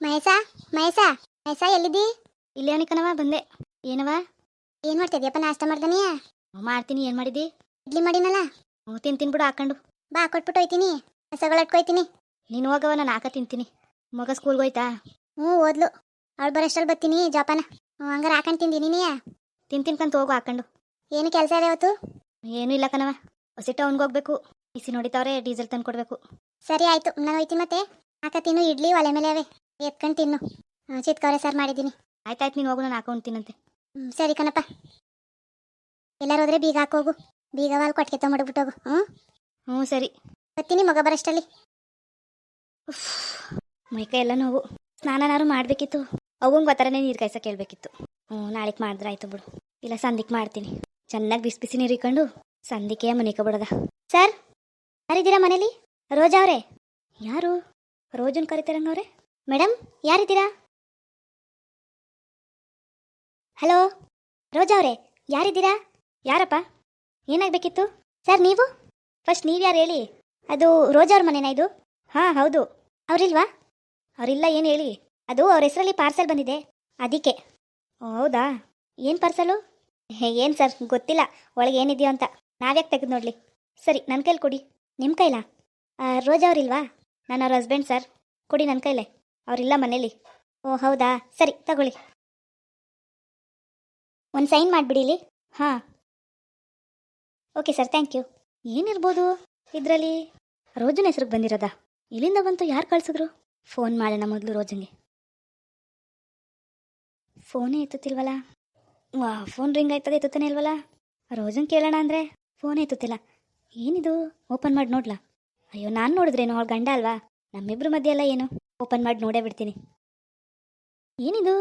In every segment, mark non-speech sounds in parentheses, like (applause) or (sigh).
ಮಹೇಶ ಮಹೇಶ ಮಹೇಶ ಎಲ್ಲಿದ್ದಿ? ಇಲ್ಲಿ ಅವನಿಕನವ ಬಂದೆ. ಏನವ ಏನ್ ಮಾಡ್ತಿದ್ಯಪ್ಪ ನಾಷ್ಟ ಮಾಡ್ದನಿಯ? ಮಾಡ್ತೀನಿ. ಏನು ಮಾಡಿದಿ ಇಡ್ಲಿ ಮಾಡಿನಲ್ಲ? ಹ್ಞೂ ತಿಂತೀನಿ ಬಿಡು ಹಾಕೊಂಡು. ಬಾ ಕೊಟ್ಬಿಟ್ಟು ಹೋಯ್ತೀನಿ. ಹಸಗಳು ಅಟ್ಕೊಯ್ತೀನಿ ನೀನು ಹೋಗವ ನಾನು ಹಾಕ ತಿಂತೀನಿ. ಮಗ ಸ್ಕೂಲ್ಗೆ ಹೋಯ್ತಾ? ಹ್ಞೂ ಓದ್ಲು. ಅವಳು ಬರೋಷ್ಟ್ರಲ್ಲಿ ಬರ್ತೀನಿ ಜೋಪಾನ. ಹ್ಞೂ ಹಂಗಾರೆ ಹಾಕೊಂಡು ತಿಂದೀನಿ ನೀಯ ಹೋಗು ಹಾಕೊಂಡು. ಏನು ಕೆಲಸ ಇದೆ ಇವತ್ತು ಏನೂ ಇಲ್ಲ ಕಣವ ಹೊಸಿ ಟೌನ್ಗೆ ಹೋಗ್ಬೇಕು. ಬಿಸಿ ನೋಡಿತಾವ್ರೆ ಡೀಸೆಲ್ ತಂದು ಕೊಡಬೇಕು ಸರಿ ಆಯಿತು. ನಾನು ಹೋಯ್ತೀನಿ ಮತ್ತೆ. ಹಾಕ ತಿನ್ನು ಇಡ್ಲಿ ಒಲೆ ಮೇಲೆ ಅವೆ. ಎತ್ಕೊಂಡು ತಿನ್ನು. ಚಿತ್ಕವರೆ ಸರ್ ಮಾಡಿದ್ದೀನಿ. ಆಯ್ತಾಯ್ತು ನೀನು ಹೋಗು ನಾನು ಹಾಕೊಂಡು ತಿನ್ನಂತೆ. ಹ್ಮ್, ಸರಿ ಕಣಪ್ಪ. ಎಲ್ಲರೂ ಹೋದ್ರೆ ಬೀಗ ಹಾಕೋಗು ಬೀಗ ವಾಲ್ ಕೊಟ್ಟಿಗೆ ಹೋಗು ಹ್ಞೂ ಹ್ಞೂ ಸರಿ. ಬರ್ತೀನಿ ಮಗ ಬರಷ್ಟಲ್ಲಿ. ಮೈಕ ಎಲ್ಲ ನೋವು. ಸ್ನಾನನಾರು ಮಾಡಬೇಕಿತ್ತು. ಅವಂಗೆ ಗೊತ್ತಾರನೇ ನೀರು ಕಾಯಿಸ ಕೇಳಬೇಕಿತ್ತು ಹ್ಞೂ ನಾಳೆಗೆ ಮಾಡಿದ್ರೆ ಆಯ್ತು ಬಿಡು. ಇಲ್ಲ ಸಂದಿಕ್ಕೆ ಮಾಡ್ತೀನಿ. ಚೆನ್ನಾಗಿ ಬಿಸಿ ಬಿಸಿ ನೀರು ಇಕ್ಕೊಂಡು ಸಂದಿಕೆ ಮನಿಕ ಬಿಡೋದ. ಸರ್ ಯಾರಿದ್ದೀರಾ ಮನೇಲಿ? ರೋಜಾ ಅವರೇ? ಯಾರು? ರೋಜನ್ ಕರಿತಾರಂಗವ್ರೆ ಮೇಡಮ್ ಯಾರಿದ್ದೀರಾ? ಹಲೋ, ರೋಜಾ ಅವರೇ, ಯಾರಿದ್ದೀರಾ? ಯಾರಪ್ಪ? ಏನಾಗಬೇಕಿತ್ತು? ಸರ್, ನೀವು? ಫಸ್ಟ್ ನೀವು ಯಾರು ಹೇಳಿ? ಅದು ರೋಜಾ ಅವ್ರ ಮನೆನಾ ಇದು? ಹಾಂ, ಹೌದು. ಅವರಿಲ್ವಾ? ಅವರಿಲ್ಲ, ಏನು ಹೇಳಿ? ಅದು ಅವ್ರ ಹೆಸರಲ್ಲಿ ಪಾರ್ಸೆಲ್ ಬಂದಿದೆ. ಅದಕ್ಕೆ. ಹೌದಾ? ಏನು ಪಾರ್ಸಲು? ಏನು ಸರ್, ಗೊತ್ತಿಲ್ಲ. ಒಳಗೆ ಏನಿದೆಯೋ ಅಂತ. ನಾವ್ಯಾಕೆ ತೆಗೆದು ನೋಡಲಿ. ಸರಿ ನನ್ನ ಕೈಲಿ ಕೊಡಿ. ನಿಮ್ಮ ಕೈಲಾ? ರೋಜಾ ಅವರಿಲ್ವಾ? ನನ್ನ ಅವ್ರ ಹಸ್ಬೆಂಡ್ ಸರ್. ಕೊಡಿ ನನ್ನ ಕೈಲೇ. ಅವರಿಲ್ಲ ಮನೇಲಿ. ಓ, ಹೌದಾ? ಸರಿ, ತಗೊಳ್ಳಿ. ಒಂದು ಸೈನ್ ಮಾಡಿಬಿಡಿಲಿ ಹಾಂ. Okay sir, thank you. ಏನಿರ್ಬೋದು ಇದರಲ್ಲಿ? ರೋಜನ ಹೆಸ್ರಿಗೆ ಬಂದಿರೋದಾ? ಇಲ್ಲಿಂದ ಬಂತು ಯಾರು ಕಳ್ಸಿದ್ರು? ಫೋನ್ ಮಾಡೋಣ ಮೊದಲು ರೋಜನ್ಗೆ. ಫೋನೇ ಎತ್ತುತ್ತಿಲ್ವಲ್ಲ ವಾ, ಫೋನ್ ರಿಂಗ್ ಆಯ್ತದೆ, ಎತ್ತುತ್ತಾನೆ ಇಲ್ವಲ್ಲ ರೋಜನ್ ಕೇಳೋಣ ಅಂದರೆ ಫೋನೇ ಎತ್ತುತ್ತಿಲ್ಲ. ಏನಿದು? ಓಪನ್ ಮಾಡಿ, ನೋಡ್ಲಾ? ಅಯ್ಯೋ, ನಾನು ನೋಡಿದ್ರೇನು? ಅವಳು ಗಂಡ ಅಲ್ವಾ? ನಮ್ಮಿಬ್ರ ಮಧ್ಯೆ ಎಲ್ಲ ಏನು? ಓಪನ್ ಮಾಡಿ ನೋಡೇ ಬಿಡ್ತೀನಿ. ಏನಿದು?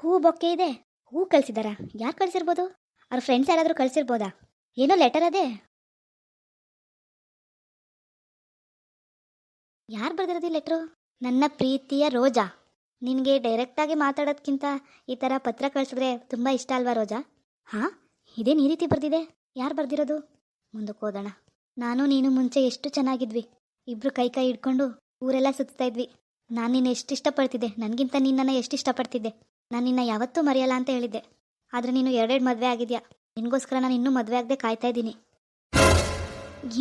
ಹೂ ಬೊಕ್ಕೆ ಇದೆ. ಹೂ ಕಳ್ಸಿದಾರ? ಯಾರು ಕಳ್ಸಿರ್ಬೋದು? ಅವ್ರ ಫ್ರೆಂಡ್ಸ್ ಯಾರಾದರೂ ಕಳ್ಸಿರ್ಬೋದಾ? ಏನೋ ಲೆಟರ್ ಅದೇ. ಯಾರು ಬರ್ದಿರೋದು ಲೆಟ್ರು ನನ್ನ ಪ್ರೀತಿಯ ರೋಜಾ. ನಿನಗೆ ಡೈರೆಕ್ಟಾಗಿ ಮಾತಾಡೋದ್ಕಿಂತ ಈ ಥರ ಪತ್ರ ಕಳಿಸಿದ್ರೆ ತುಂಬ ಇಷ್ಟ ಅಲ್ವಾ ರೋಜಾ? ಹಾಂ? ಇದೇನು ಈ ರೀತಿ ಬರೆದಿದೆ? ಯಾರು ಬರ್ದಿರೋದು? ಮುಂದಕ್ಕೆ ಹೋದೋಣ ನಾನು ನೀನು ಮುಂಚೆ ಎಷ್ಟು ಚೆನ್ನಾಗಿದ್ವಿ. ಇಬ್ರು ಕೈ ಕೈ ಹಿಡ್ಕೊಂಡು ಊರೆಲ್ಲ ಸುತ್ತಾ ಇದ್ವಿ. ನಾನು ನಿನ್ನ ಎಷ್ಟು ಇಷ್ಟಪಡ್ತಿದ್ದೆ. ನನಗಿಂತ ನಿನ್ನನ್ನು ಎಷ್ಟು ಇಷ್ಟಪಡ್ತಿದ್ದೆ. ನಾನು ನಿನ್ನ ಯಾವತ್ತೂ ಮರೆಯಲ್ಲ ಅಂತ ಹೇಳಿದ್ದೆ. ಆದರೆ ನೀನು ಎರಡೆರಡು ಮದುವೆ ಆಗಿದೆಯಾ? ನಿನಗೋಸ್ಕರ ನಾನು ಇನ್ನೂ ಮದುವೆ ಆಗದೆ ಕಾಯ್ತಾ ಇದ್ದೀನಿ.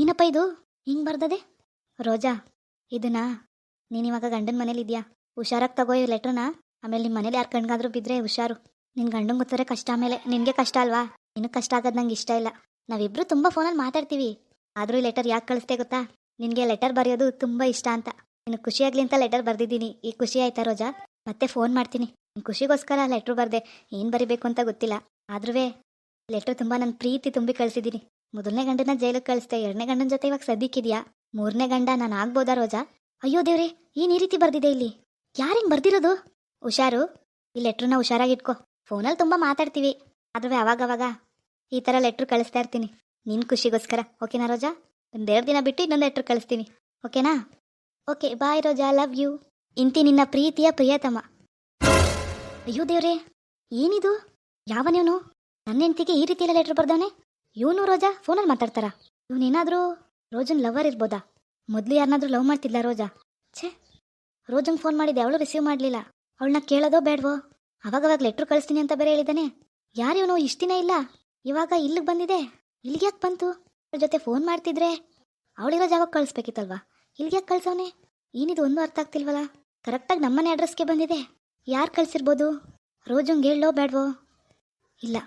ಏನಪ್ಪ ಇದು? ಹಿಂಗೆ ಬರ್ದದೆ? ರೋಜಾ, ಇದನ್ನ ನೀನಿವಾಗ ಗಂಡನ ಮನೇಲಿ ಇದೆಯಾ? ಹುಷಾರಾಗಿ ತಗೋ ಈ ಲೆಟ್ರನ್ನ. ಆಮೇಲೆ ನಿಮ್ಮ ಮನೇಲಿ ಯಾರು ಕಣ್ಗಾದ್ರೂ ಬಿದ್ದರೆ ಹುಷಾರು. ನಿನ್ನ ಗಂಡಂಗೆ ಗೊತ್ತರೆ ಕಷ್ಟ ಆಮೇಲೆ ನಿನಗೆ ಕಷ್ಟ ಅಲ್ವಾ? ನಿನಗೆ ಕಷ್ಟ ಆಗೋದು ನಂಗೆ ಇಷ್ಟ ಇಲ್ಲ. ನಾವಿಬ್ಬರು ತುಂಬ ಫೋನಲ್ಲಿ ಮಾತಾಡ್ತೀವಿ. ಆದರೂ ಈ ಲೆಟರ್ ಯಾಕೆ ಕಳಿಸ್ತೆ ಗೊತ್ತಾ? ನಿನಗೆ ಲೆಟರ್ ಬರೆಯೋದು ತುಂಬ ಇಷ್ಟ ಅಂತ. ನಿನಗೆ ಖುಷಿಯಾಗ್ಲಿ ಅಂತ ಲೆಟರ್ ಬರೆದಿದ್ದೀನಿ. ಈ ಖುಷಿ ಆಯ್ತಾ ರೋಜಾ? ಮತ್ತೆ ಫೋನ್ ಮಾಡ್ತೀನಿ. ಖುಷಿಗೋಸ್ಕರ ಲೆಟ್ರ್ ಬರ್ದೆ. ಏನು ಬರಿಬೇಕು ಅಂತ ಗೊತ್ತಿಲ್ಲ. ಆದ್ರೂ ಲೆಟ್ರ್ ತುಂಬ ನನ್ನ ಪ್ರೀತಿ ತುಂಬಿ ಕಳಿಸಿದ್ದೀನಿ ಮೊದಲನೇ ಗಂಡನ ಜೈಲಿಗೆ ಕಳಿಸ್ದೆ. ಎರಡನೇ ಗಂಡನ ಜೊತೆ ಇವಾಗ ಸದ್ಯಕ್ಕಿದ್ಯಾ ಮೂರನೇ ಗಂಡ ನಾನು ಆಗ್ಬೋದಾ ರೋಜಾ? ಅಯ್ಯೋ ದೇವ್ರಿ, ಏನು ಈ ರೀತಿ ಬರ್ದಿದೆ ಇಲ್ಲಿ? ಯಾರಿಂಗ್ ಬರ್ದಿರೋದು? ಹುಷಾರು? ಈ ಲೆಟ್ರನ್ನ ಹುಷಾರಾಗಿಟ್ಕೋ. ಫೋನಲ್ಲಿ ತುಂಬ ಮಾತಾಡ್ತೀವಿ. ಆದ್ರೂ ಅವಾಗವಾಗ ಈ ಥರ ಲೆಟ್ರ್ ಕಳಿಸ್ತಾ ಇರ್ತೀನಿ. ನಿನ್ನ ಖುಷಿಗೋಸ್ಕರ. ಓಕೆನಾ ರೋಜಾ? ಒಂದೆರಡು ದಿನ ಬಿಟ್ಟು ಇನ್ನೊಂದು ಲೆಟ್ರ್ ಕಳಿಸ್ತೀನಿ. ಓಕೆನಾ okay bye Roja love you ಇಂತಿ ನಿನ್ನ ಪ್ರೀತಿಯ ಪ್ರಿಯತಮ. ಅಯ್ಯೋ ದೇವ್ರೆ, ಏನಿದು? ಯಾವನೇವನು? ನನ್ನ ಹೆಂಡತಿಗೆ ಈ ರೀತಿಯೆಲ್ಲ ಲೆಟ್ರ್ ಬರ್ದವನೆ ಇವನು ರೋಜಾ, ಫೋನಲ್ಲಿ ಮಾತಾಡ್ತಾರ? ಇವನೇನಾದರೂ ರೋಜನ್ ಲವರ್ ಇರ್ಬೋದಾ? ಮೊದಲು ಯಾರನ್ನಾದ್ರೂ ಲವ್ ಮಾಡ್ತಿದ್ಲಾ ರೋಜಾ? ಛೇ ರೋಜನ್ ಫೋನ್ ಮಾಡಿದ್ದೆ ಅವಳು ರಿಸೀವ್ ಮಾಡಲಿಲ್ಲ. ಅವಳನ್ನ ಕೇಳೋದೋ ಬೇಡವೋ? ಅವಾಗವಾಗ ಲೆಟ್ರ್ ಕಳಿಸ್ತೀನಿ ಅಂತ ಬೇರೆ ಹೇಳಿದಾನೆ ಯಾರು ಇವನು? ಇಷ್ಟ ದಿನ ಇಲ್ಲ. ಇವಾಗ ಇಲ್ಲಿಗೆ ಬಂದಿದೆ. ಇಲ್ಲಿಗೆ ಯಾಕೆ ಬಂತು? ಅವ್ರ ಜೊತೆ ಫೋನ್ ಮಾಡ್ತಿದ್ರೆ? ಅವಳಿರೋ ಜಾಗಕ್ಕೆ ಕಳಿಸ್ಬೇಕಿತ್ತಲ್ವಾ? ಇಲ್ಲಿಗೆ ಕಳ್ಸವನೆ? ಏನಿದು ಒಂದು ಅರ್ಥ ಆಗ್ತಿಲ್ವಲ್ಲ ಕರೆಕ್ಟಾಗಿ ನಮ್ಮನೆ ಅಡ್ರೆಸ್ಗೆ ಬಂದಿದೆ. ಯಾರು ಕಳಿಸಿರ್ಬೋದು? ರೋಜಂಗೆ ಹೇಳೋ ಬೇಡವೋ ಇಲ್ಲ.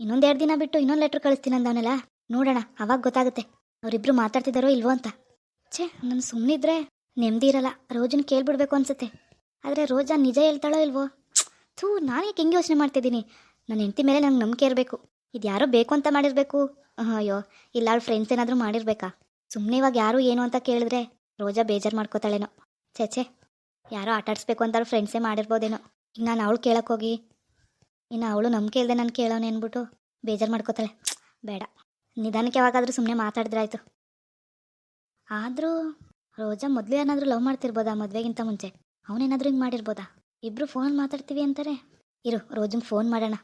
ಇನ್ನೊಂದೆರಡು ದಿನ ಬಿಟ್ಟು ಇನ್ನೊಂದು ಲೆಟ್ರ್ ಕಳಿಸ್ತೀನಿ ಅಂದವನಲ್ಲ? ನೋಡೋಣ, ಅವಾಗ ಗೊತ್ತಾಗುತ್ತೆ. ಅವರಿಬ್ರು ಮಾತಾಡ್ತಿದ್ದಾರೋ ಇಲ್ವೋ ಅಂತ. ಛೇ, ನಾನು ಸುಮ್ಮನಿದ್ರೆ ನೆಮ್ಮದಿ ಇರಲ್ಲ. ರೋಜನ್ ಕೇಳ್ಬಿಡ್ಬೇಕು ಅನ್ಸುತ್ತೆ. ಆದರೆ ರೋಜಾ ನಿಜ ಹೇಳ್ತಾಳೋ ಇಲ್ವೋ? ಥೂ, ನಾನು ಯಾಕೆ ಹೆಂಗೆ ಯೋಚನೆ ಮಾಡ್ತಿದ್ದೀನಿ? ನನ್ನ ಹೆಂಡತಿ ಮೇಲೆ ನಂಗೆ ನಂಬಿಕೆ ಇರಬೇಕು. ಇದು ಯಾರೋ ಬೇಕು ಅಂತ ಮಾಡಿರಬೇಕು. ಅಯ್ಯೋ ಇಲ್ಲ ಅವಳು ಫ್ರೆಂಡ್ಸ್ ಏನಾದರೂ ಮಾಡಿರ್ಬೇಕಾ? ಸುಮ್ಮನೆ ಇವಾಗ ಯಾರು ಏನು ಅಂತ ಕೇಳಿದ್ರೆ ರೋಜಾ ಬೇಜಾರು ಮಾಡ್ಕೋತಾಳೇನೋ. ಛೇ ಯಾರೋ ಆಟಾಡಿಸ್ಬೇಕು ಅಂತ ಅವಳು ಫ್ರೆಂಡ್ಸೇ ಮಾಡಿರ್ಬೋದೇನೋ. ಈಗ ನಾನು ಅವಳು ಕೇಳೋಕ್ಕೋಗಿ ಇನ್ನು ಅವಳು ನಂಬಿಕೆ ಇಲ್ಲದೆ ನಾನು ಕೇಳೋನೆ ಅಂದ್ಬಿಟ್ಟು ಬೇಜಾರು ಮಾಡ್ಕೋತಾಳೆ. ಬೇಡ. ನಿಧಾನಕ್ಕೆ ಯಾವಾಗಾದರೂ ಸುಮ್ಮನೆ ಮಾತಾಡಿದ್ರೆ ಆಯಿತು. ಆದರೂ ರೋಜಾ ಮೊದಲು ಏನಾದರೂ ಲವ್ ಮಾಡ್ತಿರ್ಬೋದಾ ಮದುವೆಗಿಂತ ಮುಂಚೆ? ಅವನೇನಾದರೂ ಹಿಂಗೆ ಮಾಡಿರ್ಬೋದಾ? ಇಬ್ರು ಫೋನ್ ಮಾತಾಡ್ತೀವಿ ಅಂತಾರೆ. ಇರು ರೋಜಂಗೆ ಫೋನ್ ಮಾಡೋಣ.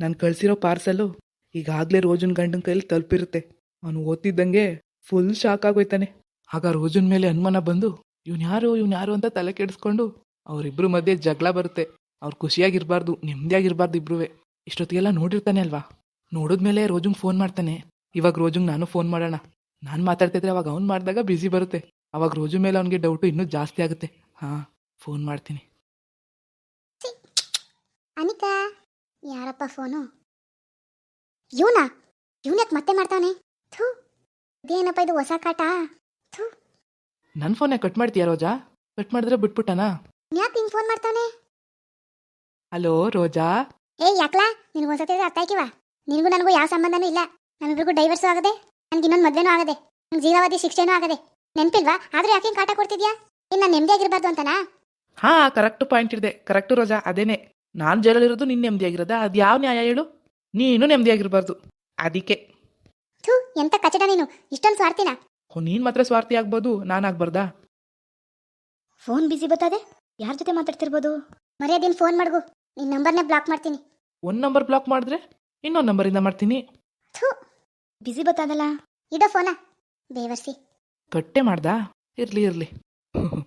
ನಾನು ಕಳಿಸಿರೋ ಪಾರ್ಸಲು ಈಗಾಗಲೇ ರೋಜನ್ ಗಂಡನ ಕೈಲಿ ತಲುಪಿರುತ್ತೆ. ಅವನು ಓದ್ತಿದ್ದಂಗೆ ಫುಲ್ ಶಾಕ್ ಆಗೋಯ್ತಾನೆ. ಆಗ ರೋಜನ್ ಮೇಲೆ ಅನುಮಾನ ಬಂದು, ಇವನ್ ಯಾರು? ಇವನ್ ಯಾರು? ಅಂತ ತಲೆ ಕೆಡಿಸ್ಕೊಂಡು ಅವರಿಬ್ರು ಮಧ್ಯೆ ಜಗಳ ಬರುತ್ತೆ. ಅವ್ರು ಖುಷಿಯಾಗಿರ್ಬಾರ್ದು, ನೆಮ್ಮದಿಯಾಗಿರ್ಬಾರ್ದು ಇಬ್ರು ಇಷ್ಟೊತ್ತಿಗೆಲ್ಲ ನೋಡಿರ್ತಾನೆ ಅಲ್ವಾ? ನೋಡಿದ್ಮೇಲೆ ರೋಜುಂಗ್ ಫೋನ್ ಮಾಡ್ತಾನೆ. ಇವಾಗ ರೋಜುಂಗ್ ನಾನು ಫೋನ್ ಮಾಡೋಣ. ನಾನು ಮಾತಾಡ್ತಿದ್ರೆ ಅವಾಗ ಅವ್ನು ಮಾಡಿದಾಗ ಬ್ಯುಸಿ ಬರುತ್ತೆ. ಅವಾಗ ರೋಜು ಮೇಲೆ ಅವನಿಗೆ ಡೌಟು ಇನ್ನೂ ಜಾಸ್ತಿ ಆಗುತ್ತೆ. ಹಾಂ, ಫೋನ್ ಮಾಡ್ತೀನಿ. ಅನಿಕಾ, ಯಾರಪ್ಪ ಫೋನು? ಇವನಾ? ಇವನ್ ಯಾಕೆ ಮತ್ತೆ ಮಾಡ್ತಾನೆ ಥೂ. ಇದೇನಪ್ಪ ಇದು ಹೊಸ ಕಾಟ? ನನ್ನ ಫೋನ್ ಕಟ್ ಮಾಡ್ತೀಯಾ ರೋಜಾ? ಕಟ್ ಮಾಡಿದ್ರೆ ಬಿಟ್ಬಿಟ್ಟನಾ? ಯಾಕೆ ಹಿಂಗ್ ಫೋನ್ ಮಾಡ್ತಾನೆ? ಹಲೋ ರೋಜಾ? ಏ ಯಾಕ್ಲಾ? ನಿನಗೆ ಒಂದ್ಸತಿ ಅರ್ಥ ಆಯ್ಕಿವ? ನಿನಗೂ ನನಗೂ ಯಾವ ಸಂಬಂಧನೂ ಇಲ್ಲ. ನಮ್ಮಿಬ್ರಿಗೂ ಡೈವರ್ಸ್ ಆಗದೆ ನನ್ಗೆ ಇನ್ನೊಂದು ಮದ್ವೆನೂ ಆಗದೆ ನಂಗೆ ಜೀವಾವಧಿ ಶಿಕ್ಷೆನೂ ಆಗದೆ. ನೆನ್ಪಿಲ್ವಾ? ಆದ್ರೆ ಯಾಕೆ ಕಾಟ ಕೊಡ್ತಿದ್ಯಾ? ಇನ್ನು ನಾನು ನೆಮ್ಮದಿಯಾಗಿರ್ಬಾರ್ದು ಅಂತನಾ? ಹಾ ಕರೆಕ್ಟ್ ಪಾಯಿಂಟ್ ಇದೆ. ಕರೆಕ್ಟ್ ರೋಜಾ ಅದೇನೆ. ನಾನು ಜೈಲಲ್ಲಿರೋದು ನಿನ್ನ ನೆಮ್ಮದಿಯಾಗಿರೋದ ಅದು ಯಾವ ನ್ಯಾಯ ಹೇಳು? ನೀನು ನೆಮ್ಮದಿಯಾಗಿರ್ಬಾರ್ದು ಅದಕ್ಕೆ ಥೂ ಎಂತ ಕಚಡ ನೀನು? ಇಷ್ಟೊಂದು ಸ್ವಾರ್ಥಿನ? ನೀನು ಮಾತ್ರ ಸ್ವಾರ್ಥಿ ಆಗ್ಬೋದು ನಾನು ಆಗ್ಬಾರ್ದಾ ಫೋನ್ ಬಿಸಿ ಬತ್ತದೆ? ಯಾರ ಜೊತೆ ಮಾತಾಡ್ತಿರ್ಬೋದು? ಮರ್ಯಾದೇನು ಫೋನ್ ಮಾಡ್ಗು. ನಿನ್ ನಂಬರ್ನೇ ಬ್ಲಾಕ್ ಮಾಡ್ತೀನಿ. ಒಂದು ನಂಬರ್ ಬ್ಲಾಕ್ ಮಾಡಿದ್ರೆ ಇನ್ನೊಂದು ನಂಬರಿಂದ ಮಾಡ್ತೀನಿ. ಥೂ ಬಿಸಿ ಬತ್ತದಲ್ಲ? ಇಡೋ ಫೋನ? ಬೇವರ್ಸಿ. ಕಟ್ಟೆ ಮಾಡ್ದಾ? ಇರ್ಲಿ ಇರ್ಲಿ. (laughs)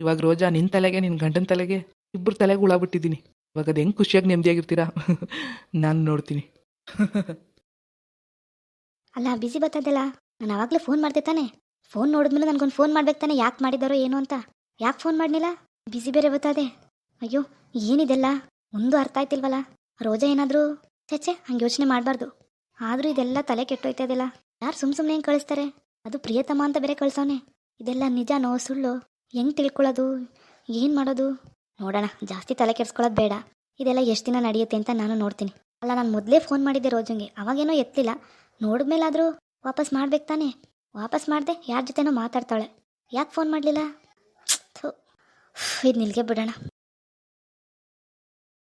ಇವಾಗ ರೋಜಾ ನಿನ್ ತಲೆಗೆ ನಿನ್ ಗಂಡನ ತಲೆಗೆ ಇಬ್ಬರು ತಲೆಗೆ ಹುಳ ಬಿಟ್ಟಿದ್ದೀನಿ. ಇವಾಗ ಅದು ಹೆಂಗ್ ಖುಷಿಯಾಗಿ ನೆಮ್ಮದಿಯಾಗಿರ್ತೀರಾ (laughs) ನಾನು ನೋಡ್ತೀನಿ. (laughs) ಅಲ್ಲ ಬಿಸಿ ಬರ್ತದಲ್ಲ. ನಾನು ಅವಾಗಲೇ ಫೋನ್ ಮಾಡ್ದೆ ತಾನೆ. ಫೋನ್ ನೋಡಿದ್ಮೇಲೆ ನನಗೊಂದು ಫೋನ್ ಮಾಡ್ಬೇಕು ತಾನೆ. ಯಾಕೆ ಮಾಡಿದಾರೋ ಏನು ಅಂತ. ಯಾಕೆ ಫೋನ್ ಮಾಡಲಿಲ್ಲ? ಬಿಸಿ ಬೇರೆ ಬರ್ತದೆ. ಅಯ್ಯೋ, ಏನಿದೆಲ್ಲ? ಒಂದು ಅರ್ಥ ಆಯ್ತಿಲ್ವಲ್ಲ ರೋಜಾ ಏನಾದರೂ? ಚೇಚೆ ಹಂಗೆ ಯೋಚನೆ ಮಾಡಬಾರ್ದು. ಆದರೂ ಇದೆಲ್ಲ ತಲೆ ಕೆಟ್ಟೋಯ್ತದೆಲ್ಲ ಯಾರು ಸುಮ್ಮ ಸುಮ್ಮನೆ ಹೆಂಗೆ ಕಳಿಸ್ತಾರೆ? ಅದು ಪ್ರಿಯತಮ ಅಂತ ಬೇರೆ ಕಳ್ಸೋನೆ ಇದೆಲ್ಲ ನಿಜನೋ ಸುಳ್ಳು? ಹೆಂಗೆ ತಿಳ್ಕೊಳ್ಳೋದು? ಏನು ಮಾಡೋದು? ನೋಡೋಣ, ಜಾಸ್ತಿ ತಲೆ ಕೆಡಿಸ್ಕೊಳ್ಳೋದು ಬೇಡ. ಇದೆಲ್ಲ ಎಷ್ಟು ದಿನ ನಡೆಯುತ್ತೆ ಅಂತ ನಾನು ನೋಡ್ತೀನಿ. ಅಲ್ಲ, ನಾನು ಮೊದಲೇ ಫೋನ್ ಮಾಡಿದ್ದೆ ರೋಜಂಗೆ. ಅವಾಗೇನೋ ಎತ್ತಲಿಲ್ಲ ನೋಡಿದ್ಮೇಲಾದರೂ ವಾಪಸ್ ಮಾಡ್ಬೇಕು ತಾನೆ. ವಾಪಸ್ ಮಾಡಿದೆ ಯಾರ ಜೊತೆನೋ ಮಾತಾಡ್ತಾಳೆ. ಯಾಕೆ ಫೋನ್ ಮಾಡಲಿಲ್ಲ? ಇದು ನಿಲ್ಗೆ ಬಿಡೋಣ.